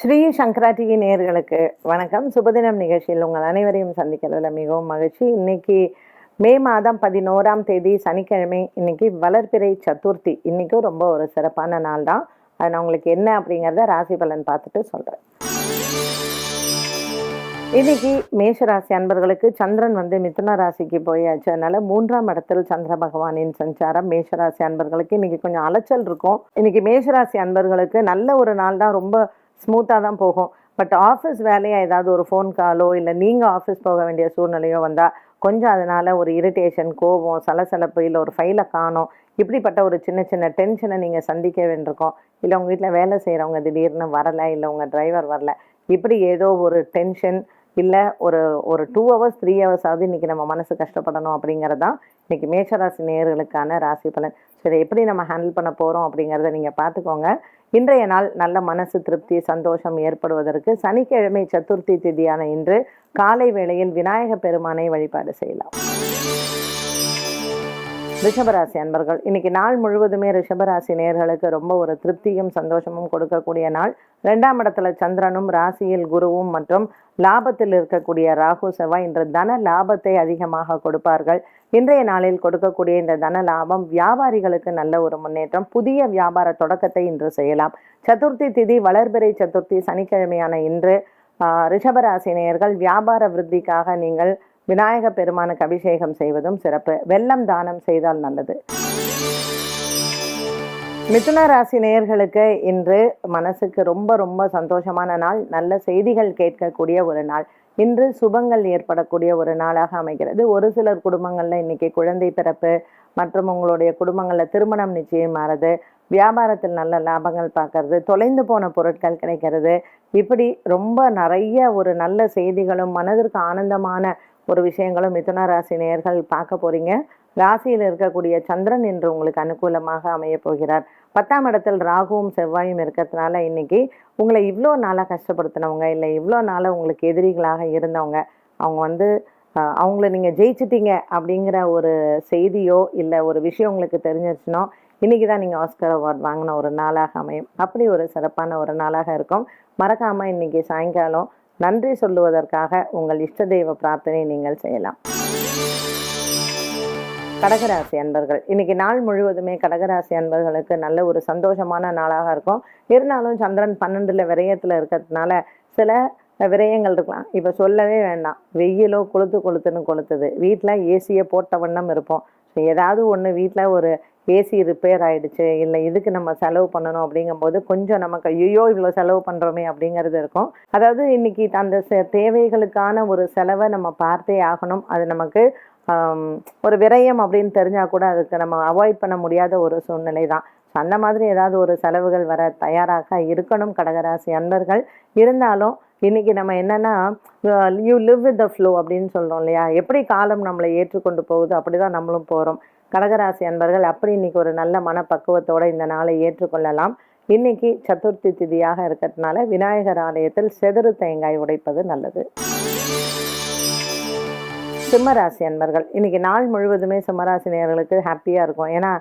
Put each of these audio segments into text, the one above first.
ஸ்ரீ சங்கரா TV நேயர்களுக்கு வணக்கம். சுபதினம் நிகழ்ச்சியில் உங்கள் அனைவரையும் சந்திக்கிறதுல மிகவும் மகிழ்ச்சி. இன்னைக்கு மே மாதம் பதினோராம் தேதி சனிக்கிழமை. இன்னைக்கு வளர்பிறை சதுர்த்தி. இன்னைக்கும் ரொம்ப ஒரு சிறப்பான நாள் தான். அது நான் உங்களுக்கு என்ன அப்படிங்கிறத ராசி பலன் பார்த்துட்டு சொல்கிறேன் இன்னைக்கு மேஷராசி அன்பர்களுக்கு சந்திரன் வந்து மிதுன ராசிக்கு போயாச்சு. அதனால மூன்றாம் இடத்தில் சந்திர பகவானின் சஞ்சாரம் மேஷராசி அன்பர்களுக்கு. இன்னைக்கு கொஞ்சம் அலைச்சல் இருக்கும். இன்னைக்கு மேஷராசி அன்பர்களுக்கு நல்ல ஒரு நாள் தான். ரொம்ப ஸ்மூத்தாக தான் போகும். பட் ஆஃபீஸ் வேலையாக ஏதாவது ஒரு ஃபோன் காலோ இல்லை நீங்கள் ஆஃபீஸ் போக வேண்டிய சூழ்நிலையோ வந்தால் கொஞ்சம் அதனால் ஒரு இரிட்டேஷன் கோபம் சலசலப்பு இல்லை ஒரு ஃபைலை காணும். இப்படிப்பட்ட ஒரு சின்ன சின்ன டென்ஷனை நீங்கள் சந்திக்க வேண்டியிருக்கோம். இல்லை உங்கள் வீட்டில் வேலை செய்கிறவங்க திடீர்னு வரலை இல்லை உங்கள் டிரைவர் வரல. இப்படி ஏதோ ஒரு டென்ஷன் இல்லை ஒரு ஒரு டூ ஹவர்ஸ் த்ரீ ஹவர்ஸ் ஆகுது இன்றைக்கி நம்ம மனசு கஷ்டப்படணும் அப்படிங்கிறது தான் இன்றைக்கி மேஷராசி நேர்களுக்கான ராசி பலன். ஸோ இதை எப்படி நம்ம ஹேண்டில் பண்ண போகிறோம் அப்படிங்கிறத நீங்கள் பார்த்துக்கோங்க. இன்றைய நாள் நல்ல மனசு திருப்தி சந்தோஷம் ஏற்படுவதற்கு சனிக்கிழமை சதுர்த்தி திதியான இன்று காலை வேளையில் விநாயக பெருமானை வழிபாடு செய்யலாம். ரிஷபராசி அன்பர்கள் இன்னைக்கு நாள் முழுவதுமே ரிஷபராசி நேர்களுக்கு ரொம்ப ஒரு திருப்தியும் சந்தோஷமும் கொடுக்கக்கூடிய நாள். ரெண்டாம் இடத்துல சந்திரனும் ராசியில் குருவும் மற்றும் லாபத்தில் இருக்கக்கூடிய ராகு செவ்வாய் இன்று தன லாபத்தை அதிகமாக கொடுப்பார்கள். இன்றைய நாளில் கொடுக்கக்கூடிய இந்த தன லாபம் வியாபாரிகளுக்கு நல்ல ஒரு முன்னேற்றம் புதிய வியாபார தொடக்கத்தை இன்று செய்யலாம். சதுர்த்தி திதி வளர்பிறை சதுர்த்தி சனிக்கிழமையான இன்று ஆஹ், ரிஷபராசி நேயர்கள் வியாபார விருத்திக்காக நீங்கள் விநாயக பெருமானுக்கு அபிஷேகம் செய்வதும் சிறப்பு. வெள்ளம் தானம் செய்தால் நல்லது. மிதுன ராசி நேயர்களுக்கு இன்று மனசுக்கு ரொம்ப ரொம்ப சந்தோஷமான நாள். நல்ல செய்திகள் கேட்கக்கூடிய ஒரு நாள். இன்று சுபங்கள் ஏற்படக்கூடிய ஒரு நாளாக அமைகிறது. ஒரு சிலர் குடும்பங்களில் இன்னைக்கு குழந்தை பிறப்பு மற்றும் உங்களுடைய குடும்பங்களில் திருமணம் நிச்சயமாறது வியாபாரத்தில் நல்ல லாபங்கள் பார்க்கறது. தொலைந்து போன பொருட்கள் கிடைக்கிறது. இப்படி ரொம்ப நிறைய ஒரு நல்ல செய்திகளும் மனதிற்கு ஆனந்தமான ஒரு விஷயங்களும் மிதுன ராசி நேயர்கள் பார்க்க போகிறீங்க ராசியில் இருக்கக்கூடிய சந்திரன் இன்று உங்களுக்கு அனுகூலமாக அமையப்போகிறார் பத்தாம் இடத்தில் ராகுவும் செவ்வாயும் இருக்கிறதுனால இன்னைக்கு உங்களை இவ்வளோ நாளாக கஷ்டப்படுத்தினவங்க இல்லை இவ்வளோ நாளாக உங்களுக்கு எதிரிகளாக இருந்தவங்க அவங்க வந்து அவங்கள நீங்கள் ஜெயிச்சிட்டீங்க அப்படிங்கிற ஒரு செய்தியோ இல்லை ஒரு விஷயம் உங்களுக்கு தெரிஞ்சிருச்சுனோ இன்னைக்கு தான் நீங்கள் ஆஸ்கர் அவார்ட் வாங்கின ஒரு நாளாக அமையும். அப்படி ஒரு சிறப்பான ஒரு நாளாக இருக்கும். மறக்காமல் இன்றைக்கி சாயங்காலம் நன்றி சொல்லுவதற்காக உங்கள் இஷ்ட தெய்வ பிரார்த்தனை நீங்கள் செய்யலாம். கடகராசி அன்பர்கள். இன்னைக்கு நாள் முழுவதுமே கடகராசி அன்பர்களுக்கு நல்ல ஒரு சந்தோஷமான நாளாக இருக்கும். இருந்தாலும் சந்திரன் பன்னெண்டுல விரயத்துல இருக்கிறதுனால சில விரயங்கள் இருக்கலாம். இப்போ சொல்லவே வேண்டாம். வெயிலோ கொளுத்து கொளுத்துன்னு கொளுத்துது. வீட்டில் ஏசியை போட்ட வண்ணம் இருப்போம். ஏதாவது ஒன்று வீட்டில் ஒரு ஏசி ரிப்பேர் ஆகிடுச்சு இல்லை இதுக்கு நம்ம செலவு பண்ணணும் அப்படிங்கும்போது கொஞ்சம் நமக்கு ஐயோ இவ்வளோ செலவு பண்ணுறோமே அப்படிங்கிறது இருக்கும். அதாவது இன்றைக்கி அந்த தேவைகளுக்கான ஒரு செலவை நம்ம பார்த்தே ஆகணும். அது நமக்கு ஒரு விரயம் அப்படின்னு தெரிஞ்சால் கூட அதுக்கு நம்ம அவாய்ட் பண்ண முடியாத ஒரு சூழ்நிலை தான். ஸோ அந்த மாதிரி ஏதாவது ஒரு செலவுகள் வர தயாராக இருக்கணும் கடகராசி அன்பர்கள். இருந்தாலும் இன்றைக்கி நம்ம என்னென்னா you live with the flow அப்படின்னு சொல்கிறோம் இல்லையா? எப்படி காலம் நம்மளை ஏற்றுக்கொண்டு போகுது? அப்படி தான் நம்மளும் போகிறோம் கடகராசி அன்பர்கள் அப்படி இன்னைக்கு ஒரு நல்ல மனப்பக்குவத்தோடு இந்த நாளை ஏற்றுக்கொள்ளலாம். இன்னைக்கு சதுர்த்தி திதியாக இருக்கிறதுனால விநாயகர் ஆலயத்தில் செதறு தேங்காய் உடைப்பது நல்லது. சிம்மராசி அன்பர்கள் இன்னைக்கு நாள் முழுவதுமே சிம்மராசி நேர்களுக்கு ஹாப்பியாக இருக்கும். ஏன்னா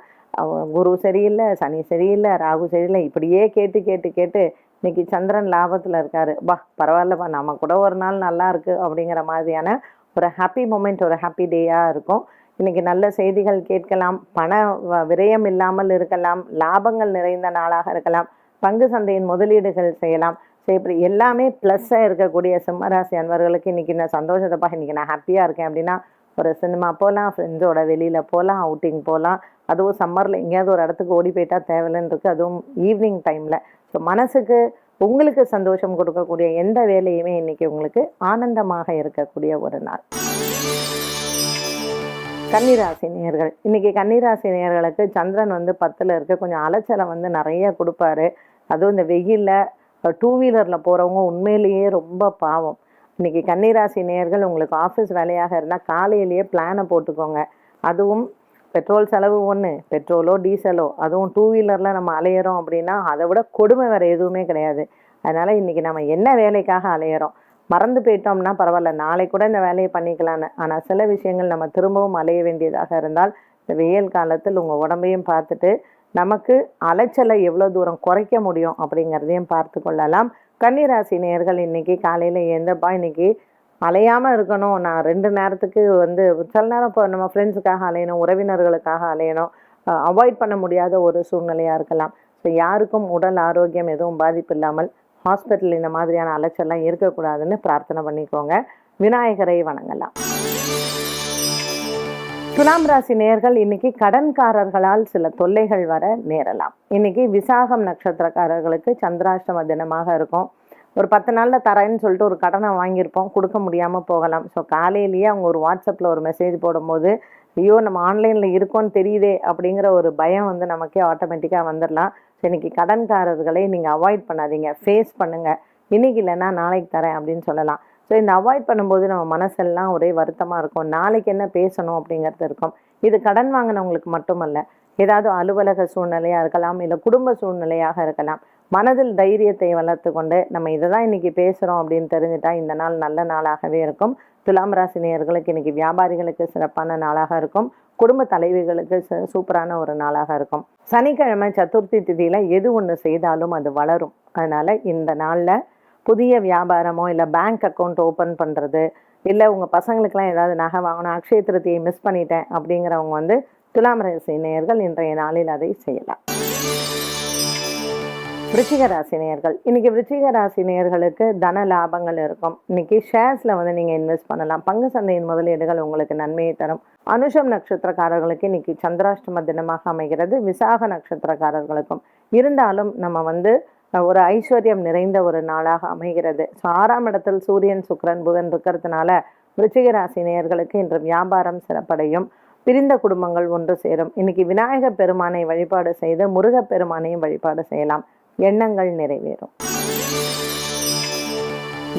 குரு சரியில்லை சனி சரியில்லை ராகு சரியில்லை இப்படியே கேட்டு கேட்டு கேட்டு இன்னைக்கு சந்திரன் லாபத்தில் இருக்காரு. பா பரவாயில்லப்பா நம்ம கூட ஒரு நாள் நல்லா இருக்கு அப்படிங்கிற மாதிரியான ஒரு ஹாப்பி மூமெண்ட் ஒரு ஹாப்பி டேயாக இருக்கும். இன்னைக்கு நல்ல செய்திகள் கேட்கலாம் பண வ- விரயம் இல்லாமல் இருக்கலாம் லாபங்கள் நிறைந்த நாளாக இருக்கலாம் பங்கு சந்தையின் முதலீடுகள் செய்யலாம். ஸோ இப்படி எல்லாமே ப்ளஸ்ஸாக இருக்கக்கூடிய சிம்மராசி அன்பர்களுக்கு இன்னைக்கு நான் சந்தோஷத்தைப்பா இன்னைக்கு நான் ஹாப்பியாக இருக்கேன் அப்படின்னா ஒரு சினிமா போகலாம் ஃப்ரெண்ட்ஸோட வெளியில் போகலாம் அவுட்டிங் போகலாம் அதுவும் சம்மரில் எங்கேயாவது ஒரு இடத்துக்கு ஓடி போயிட்டா தேவையில்லைன்னு இருக்குது அதுவும் ஈவினிங் டைமில் ஸோ மனசுக்கு உங்களுக்கு சந்தோஷம் கொடுக்கக்கூடிய எந்த வேலையுமே இன்றைக்கி உங்களுக்கு ஆனந்தமாக இருக்கக்கூடிய ஒரு நாள். கன்னிராசி நேர்கள் இன்னைக்கு கன்னிராசி நேர்களுக்கு சந்திரன் வந்து பத்தில் இருக்க. கொஞ்சம் அலைச்சலை வந்து நிறைய கொடுப்பாரு. அதுவும் இந்த வெயிலில் டூ வீலரில் போகிறவங்க உண்மையிலேயே ரொம்ப பாவம். இன்னைக்கு கன்னிராசி நேர்கள் உங்களுக்கு ஆஃபீஸ் வேலையாக இருந்தால் காலையிலேயே பிளானை போட்டுக்கோங்க. அதுவும் பெட்ரோல் செலவு ஒன்று பெட்ரோலோ டீசலோ அதுவும் டூ வீலரில் நம்ம அலையிறோம் அப்படின்னா அதை விட கொடுமை வேறு எதுவுமே கிடையாது. அதனால் இன்றைக்கி நம்ம என்ன வேலைக்காக அலையிறோம்? மறந்து போயிட்டோம்னா பரவாயில்ல நாளை கூட இந்த வேலையை பண்ணிக்கலான்னு ஆனால் சில விஷயங்கள் நம்ம திரும்பவும் அலைய வேண்டியதாக இருந்தால் இந்த வெயில் காலத்தில் உங்கள் உடம்பையும் பார்த்துட்டு நமக்கு அலைச்சலை எவ்வளோ தூரம் குறைக்க முடியும் அப்படிங்கிறதையும் பார்த்து கொள்ளலாம். கன்னிராசி நேர்கள் இன்றைக்கி காலையில் எழுந்தப்பா இன்னைக்கு அலையாமல் இருக்கணும். நான் ரெண்டு நேரத்துக்கு வந்து சில நேரம் இப்போ நம்ம ஃப்ரெண்ட்ஸுக்காக அலையணும் உறவினர்களுக்காக அலையணும். அவாய்ட் பண்ண முடியாத ஒரு சூழ்நிலையாக இருக்கலாம். ஸோ யாருக்கும் உடல் ஆரோக்கியம் எதுவும் பாதிப்பு இல்லாமல் ஹாஸ்பிட்டல் இந்த மாதிரியான அலைச்சல்லாம் இருக்கக்கூடாதுன்னு பிரார்த்தனை பண்ணிக்கோங்க. விநாயகரை வணங்கலாம். துலாம் ராசி நேர்கள் இன்னைக்கு கடன்காரர்களால் சில தொல்லைகள் வர நேரலாம். இன்னைக்கு விசாகம் நட்சத்திரக்காரர்களுக்கு சந்திராஷ்டம தினமாக இருக்கும். ஒரு பத்து நாளில் தரேன்னு சொல்லிட்டு ஒரு கடனை வாங்கியிருப்போம். கொடுக்க முடியாமல் போகலாம். ஸோ காலையிலேயே அவங்க ஒரு வாட்ஸ்அப்பில் ஒரு மெசேஜ் போடும்போது ஐயோ நம்ம ஆன்லைனில் இருக்கோன்னு தெரியுதே அப்படிங்கிற ஒரு பயம் வந்து நமக்கே ஆட்டோமேட்டிக்காக வந்துடலாம் இன்னைக்கு கடன்காரர்களை நீங்கள் அவாய்ட் பண்ணாதீங்க. ஃபேஸ் பண்ணுங்கள் இன்னைக்கு இல்லைன்னா நாளைக்கு தரேன் அப்படின்னு சொல்லலாம். ஸோ இந்த அவாய்ட் பண்ணும்போது நம்ம மனசெல்லாம் ஒரே வருத்தமாக இருக்கும். நாளைக்கு என்ன பேசணும் அப்படிங்கிறது இருக்கும். இது கடன் வாங்கினவங்களுக்கு மட்டுமல்ல. ஏதாவது அலுவலக சூழ்நிலையாக இருக்கலாம் இல்லை குடும்ப சூழ்நிலையாக இருக்கலாம் மனதில் தைரியத்தை வளர்த்து கொண்டு நம்ம இதை தான் இன்றைக்கி பேசுகிறோம் அப்படின்னு தெரிஞ்சுட்டா இந்த நாள் நல்ல நாளாகவே இருக்கும். துலாம் ராசி நேயர்களுக்கு இன்னைக்கு வியாபாரிகளுக்கு சிறப்பான நாளாக இருக்கும். குடும்ப தலைவிகளுக்கு ச- சூப்பரான ஒரு நாளாக இருக்கும். சனிக்கிழமை சதுர்த்தி திதியில் எது ஒன்று செய்தாலும் அது வளரும். அதனால் இந்த நாளில் புதிய வியாபாரமோ இல்லை பேங்க் அக்கௌண்ட் ஓப்பன் பண்ணுறது இல்லை உங்கள் பசங்களுக்கெலாம் ஏதாவது நகை வாங்கணும் அக்ஷய திருத்தியை மிஸ் பண்ணிட்டேன் அப்படிங்கிறவங்க வந்து துலாம் ராசி நேயர்கள் இன்றைய நாளில் அதை செய்யலாம். விருச்சிக ராசி நேயர்கள் இன்னைக்கு விருச்சிக ராசி நேயர்களுக்கு தன லாபங்கள் இருக்கும். இன்னைக்கு ஷேர்ஸில் வந்து நீங்கள் இன்வெஸ்ட் பண்ணலாம். பங்கு சந்தையின் முதலீடுகள் உங்களுக்கு நன்மையை தரும். அனுஷம் நட்சத்திரக்காரர்களுக்கு இன்னைக்கு சந்திராஷ்டம தினமாக அமைகிறது. விசாக நட்சத்திரக்காரர்களுக்கும் இருந்தாலும் நம்ம வந்து ஒரு ஐஸ்வர்யம் நிறைந்த ஒரு நாளாக அமைகிறது. ஸோ ஆறாம் இடத்தில் சூரியன் சுக்கிரன் புதன் இருக்கிறதுனால விருச்சிக ராசி நேயர்களுக்கு இன்று வியாபாரம் சிறப்படையும். பிரிந்த குடும்பங்கள் ஒன்று சேரும். இன்னைக்கு விநாயகர் பெருமானை வழிபாடு செய்து முருகப் பெருமானையும் வழிபாடு செய்யலாம். எண்ணங்கள் நிறைவேறும்.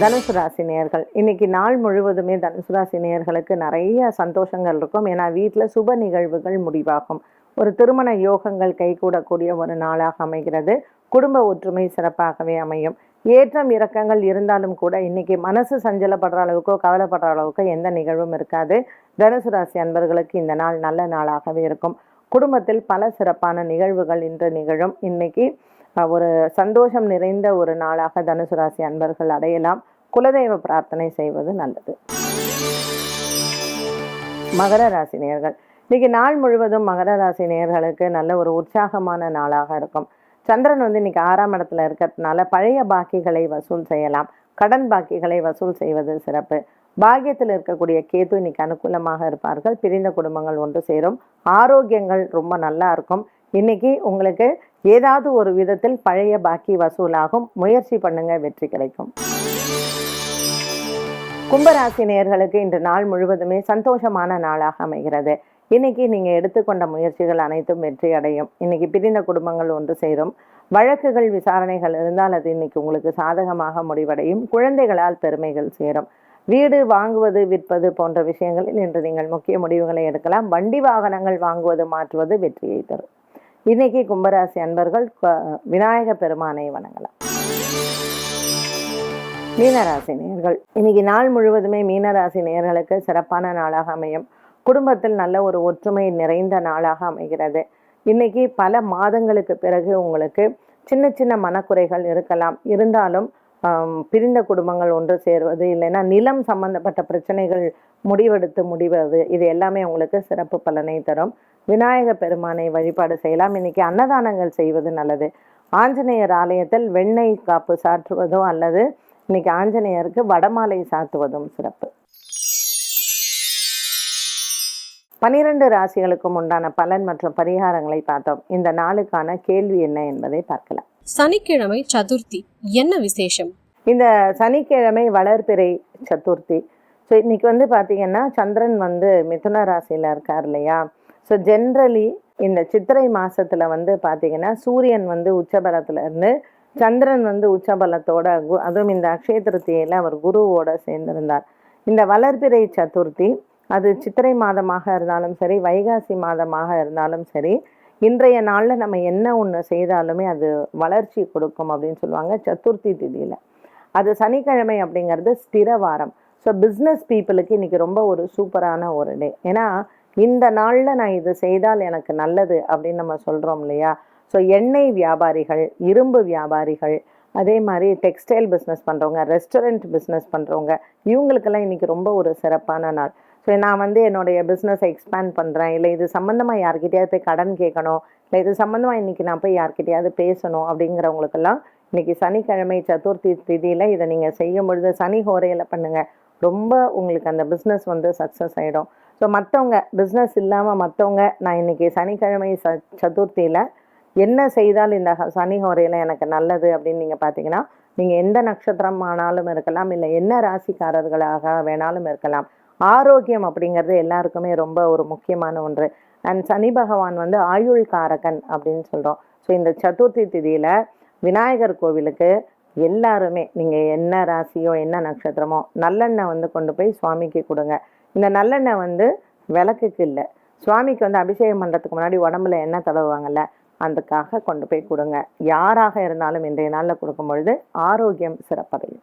தனுசு ராசி நேயர்கள் இன்னைக்கு நாள் முழுவதுமே தனுசு ராசி நேயர்களுக்கு நிறைய சந்தோஷங்கள் இருக்கும். ஏன்னா வீட்டில் சுப நிகழ்வுகள் முடிவாகும். ஒரு திருமண யோகங்கள் கைகூடக்கூடிய ஒரு நாளாக அமைகிறது. குடும்ப ஒற்றுமை சிறப்பாகவே அமையும். ஏற்றம் இறக்கங்கள் இருந்தாலும் கூட இன்றைக்கி மனசு சஞ்சலப்படுற அளவுக்கோ கவலைப்படுற அளவுக்கோ எந்த நிகழ்வும் இருக்காது. தனுசு ராசி அன்பர்களுக்கு இந்த நாள் நல்ல நாளாகவே இருக்கும். குடும்பத்தில் பல சிறப்பான நிகழ்வுகள் இன்று நிகழும். இன்னைக்கு ஒரு சந்தோஷம் நிறைந்த ஒரு நாளாக தனுசு ராசி அன்பர்கள் அடையலாம். குலதெய்வ பிரார்த்தனை செய்வது நல்லது. மகர ராசி நேர்கள். இன்னைக்கு நாள் முழுவதும் மகர ராசி நேர்களுக்கு நல்ல ஒரு உற்சாகமான நாளாக இருக்கும். சந்திரன் வந்து இன்னைக்கு ஆறாம் இடத்துல இருக்கிறதுனால பழைய பாக்கிகளை வசூல் செய்யலாம். கடன் பாக்கிகளை வசூல் செய்வது சிறப்பு. பாக்கியத்தில் இருக்கக்கூடிய கேது இன்னைக்கு அனுகூலமாக இருப்பார்கள். பிரிந்த குடும்பங்கள் ஒன்று சேரும். ஆரோக்கியங்கள் ரொம்ப நல்லா இருக்கும். இன்னைக்கு உங்களுக்கு ஏதாவது ஒரு விதத்தில் பழைய பாக்கி வசூலாகும். முயற்சி பண்ணுங்க வெற்றி கிடைக்கும். கும்பராசி நேர்களுக்கு இன்று நாள் முழுவதுமே சந்தோஷமான நாளாக அமைகிறது. இன்னைக்கு நீங்கள் எடுத்துக்கொண்ட முயற்சிகள் அனைத்தும் வெற்றி அடையும். இன்னைக்கு பிரிந்த குடும்பங்கள் ஒன்று சேரும். வழக்குகள் விசாரணைகள் இருந்தால் அது இன்னைக்கு உங்களுக்கு சாதகமாக முடிவடையும். குழந்தைகளால் பெருமைகள் சேரும். வீடு வாங்குவது விற்பது போன்ற விஷயங்களில் இன்று நீங்கள் முக்கிய முடிவுகளை எடுக்கலாம். வண்டி வாகனங்கள் வாங்குவது மாற்றுவது வெற்றியை தரும். இன்னைக்கு கும்பராசி அன்பர்கள் விநாயக பெருமானை வணங்கலாம். மீனராசி நேயர்கள் இன்னைக்கு நாள் முழுவதுமே மீனராசி நேயர்களுக்கு சிறப்பான நாளாக அமையும். குடும்பத்தில் நல்ல ஒரு ஒற்றுமை நிறைந்த நாளாக அமைகிறது. இன்னைக்கு பல மாதங்களுக்கு பிறகு உங்களுக்கு சின்ன சின்ன மனக்குறைகள் இருக்கலாம். இருந்தாலும் பிரிந்த குடும்பங்கள் ஒன்று சேருவது இல்லைன்னா நிலம் சம்பந்தப்பட்ட பிரச்சனைகள் முடிவெடுத்து முடிவது இது எல்லாமே உங்களுக்கு சிறப்பு பலனை தரும். விநாயக பெருமானை வழிபாடு செய்யலாம். இன்னைக்கு அன்னதானங்கள் செய்வது நல்லது. ஆஞ்சநேயர் ஆலயத்தில் வெண்ணெய் காப்பு சாற்றுவதோ அல்லது இன்னைக்கு ஆஞ்சநேயருக்கு வடமாலை சாத்துவதும் சிறப்பு. பனிரெண்டு ராசிகளுக்கும் உண்டான பலன் மற்றும் பரிகாரங்களை பார்த்தோம். இந்த நாளுக்கான கேள்வி என்ன என்பதை பார்க்கலாம். சனிக்கிழமை சதுர்த்தி. என்ன விசேஷம்? இந்த சனிக்கிழமை வளர்பிறை சதுர்த்தி. ஸோ இன்னைக்கு வந்து பார்த்தீங்கன்னா சந்திரன் வந்து மிதுன ராசியில் இருக்கார் இல்லையா? ஸோ ஜென்ரலி இந்த சித்திரை மாசத்துல வந்து பார்த்தீங்கன்னா சூரியன் வந்து உச்சபலத்துல இருந்து சந்திரன் வந்து உச்சபலத்தோட கு- அதுவும் இந்த அக்ஷய திருத்தியில அவர் குருவோட சேர்ந்திருந்தார். இந்த வளர்பிறை சதுர்த்தி அது சித்திரை மாதமாக இருந்தாலும் சரி வைகாசி மாதமாக இருந்தாலும் சரி இன்றைய நாளில் நம்ம என்ன ஒன்று செய்தாலுமே அது வளர்ச்சி கொடுக்கும் அப்படின்னு சொல்லுவாங்க சதுர்த்தி திதியில். அது சனிக்கிழமை அப்படிங்கிறது ஸ்திர வாரம். ஸோ பிஸ்னஸ் பீப்புளுக்கு இன்றைக்கி ரொம்ப ஒரு சூப்பரான ஒரு டே ஏன்னா இந்த நாளில் நான் இது செய்தால் எனக்கு நல்லது அப்படின்னு நம்ம சொல்கிறோம் இல்லையா? ஸோ எண்ணெய் வியாபாரிகள் இரும்பு வியாபாரிகள் அதே மாதிரி டெக்ஸ்டைல் பிஸ்னஸ் பண்ணுறவங்க ரெஸ்டாரண்ட் பிஸ்னஸ் பண்ணுறவங்க இவங்களுக்கெல்லாம் இன்றைக்கி ரொம்ப ஒரு சிறப்பான நாள். ஸோ நான் வந்து என்னுடைய பிஸ்னஸை எக்ஸ்பேண்ட் பண்ணுறேன் இல்லை இது சம்மந்தமாக யார்கிட்டயாவது போய் கடன் கேட்கணும். இல்லை இது சம்மந்தமாக இன்றைக்கி நான் போய் யார்கிட்டயாவது பேசணும் அப்படிங்கிறவங்களுக்கெல்லாம் இன்றைக்கி சனிக்கிழமை சதுர்த்தி திதியில் இதை நீங்கள் செய்யும் பொழுது சனி ஹோரையில் பண்ணுங்கள் ரொம்ப உங்களுக்கு அந்த பிஸ்னஸ் வந்து சக்ஸஸ் ஆகிடும் ஸோ மற்றவங்க பிஸ்னஸ் இல்லாமல் மற்றவங்க நான் இன்றைக்கி சனிக்கிழமை ச சதுர்த்தியில் என்ன செய்தால் இந்த சனி ஹோரையில் எனக்கு நல்லது அப்படின்னு நீங்கள் பார்த்தீங்கன்னா நீங்கள் எந்த நட்சத்திரம் ஆனாலும் இருக்கலாம் இல்லை என்ன ராசிக்காரர்களாக வேணாலும் இருக்கலாம். ஆரோக்கியம் அப்படிங்கிறது எல்லாருக்குமே ரொம்ப ஒரு முக்கியமான ஒன்று. அண்ட் சனி பகவான் வந்து ஆயுள் காரகன் அப்படின்னு சொல்கிறோம் ஸோ இந்த சதுர்த்தி திதியில் விநாயகர் கோவிலுக்கு எல்லாருமே நீங்கள் என்ன ராசியோ என்ன நட்சத்திரமோ நல்லெண்ணெய் வந்து கொண்டு போய் சுவாமிக்கு கொடுங்க. இந்த நல்லெண்ணெய் வந்து விளக்குக்கு இல்லை. சுவாமிக்கு வந்து அபிஷேகம் பண்ணுறதுக்கு முன்னாடி உடம்புல எண்ணெய் தடவுவாங்கல்ல அதுக்காக கொண்டு போய் கொடுங்க. யாராக இருந்தாலும் இன்றைய நாளில் கொடுக்கும் பொழுது ஆரோக்கியம் சிறப்படையும்.